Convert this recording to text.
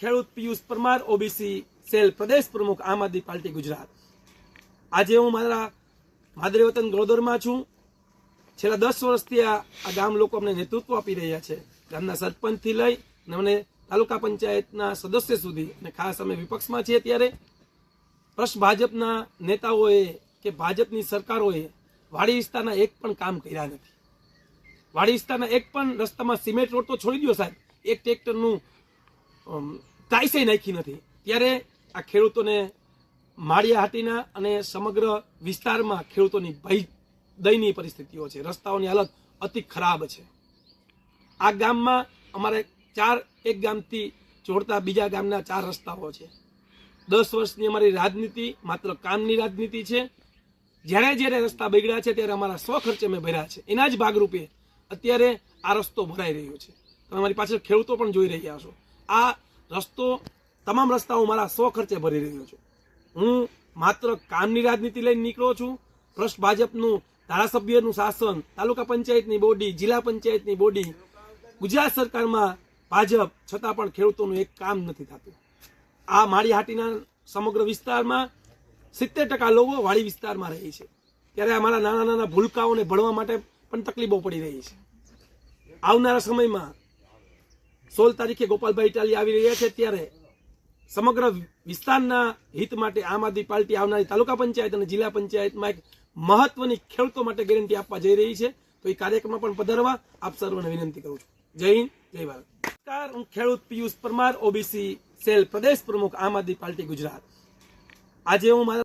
ખેડૂત Piyush Parmar OBC cell પ્રદેશ પ્રમુખ આમ આદમી પાર્ટી ગુજરાત. આજે હું મારા માદરે વતન ગળોદરમાં છું. છેલ્લા દસ વર્ષથી આ ગામ લોકો અમને નેતૃત્વ આપી રહ્યા છે. ગામના સરપંચથી લઈ અને અમને તાલુકા પંચાયતના સદસ્ય સુધી અને ખાસ અમે વિપક્ષમાં છીએ ત્યારે પ્રશ્ન ભાજપના નેતાઓએ કે ભાજપની સરકારોએ વાડી વિસ્તારના એક પણ કામ કર્યા નથી. વાડી વિસ્તારના એક પણ રસ્તામાં સિમેન્ટ રોડ તો છોડી દો સાહેબ. એક ટ્રેક્ટરનું ટાઈસે નાખી નથી. ત્યારે આ ખેડૂતોને માળિયા હાટીના અને સમગ્ર વિસ્તારમાં ખેડૂતોની ભય, દયનીય પરિસ્થિતિઓ છે. રસ્તાઓની હાલત અતિ ખરાબ છે. આ ગામમાં અમારે ચાર, એક ગામથી જોડતા બીજા ગામના ચાર રસ્તાઓ છે. દસ વર્ષની અમારી રાજનીતિ માત્ર કામની રાજનીતિ છે. જ્યારે જ્યારે રસ્તા બગડ્યા છે ત્યારે અમારા સ્વ ખર્ચે અમે ભર્યા છે. એના જ ભાગરૂપે અત્યારે આ રસ્તો ભરાઈ રહ્યો છે. તમે અમારી પાછળ ખેડૂતો પણ જોઈ રહ્યા છો. આ રસ્તો તમામ રસ્તાઓ મારા સો ખર્ચે ભરી રહ્યો છું. હું માત્ર કામની રાજનીતિ લઈને નીકળો છું. ભ્રષ્ટ ભાજપનું ધારાસભ્યનું શાસન, તાલુકા પંચાયતની બોડી જિલ્લા પંચાયતની બોડી ગુજરાત સરકારમાં ભાજપ છતાં પણ ખેડૂતોનું એક કામ નથી થતું. આ માળીહાટીના સમગ્ર વિસ્તારમાં સિત્તેર ટકા લોકો વાડી વિસ્તારમાં રહે છે. ત્યારે અમારા નાના નાના ભૂલકાઓને ભણવા માટે પણ તકલીફો પડી રહી છે. આવનારા સમયમાં સોળ તારીખે ગોપાલભાઈ ઇટાલી આવી રહ્યા છે ત્યારે સમગ્ર વિસ્તારના હિત માટે આમ આદમી પાર્ટી આવનારી તાલુકા પંચાયત અને જિલ્લા પંચાયતમાં એક મહત્વની ખેડૂતો માટે ગેરંટી આપવા જઈ રહી છે. તો એ કાર્યક્રમમાં પણ પધારવા આપ સર્વને વિનંતી કરું છું. જય હિન્દ, જય ભારત. નમસ્કાર, હું ખેડૂત પિયુષ પરમાર, ઓબીસી સેલ પ્રદેશ પ્રમુખ આમ આદમી પાર્ટી ગુજરાત. આજે હું મારા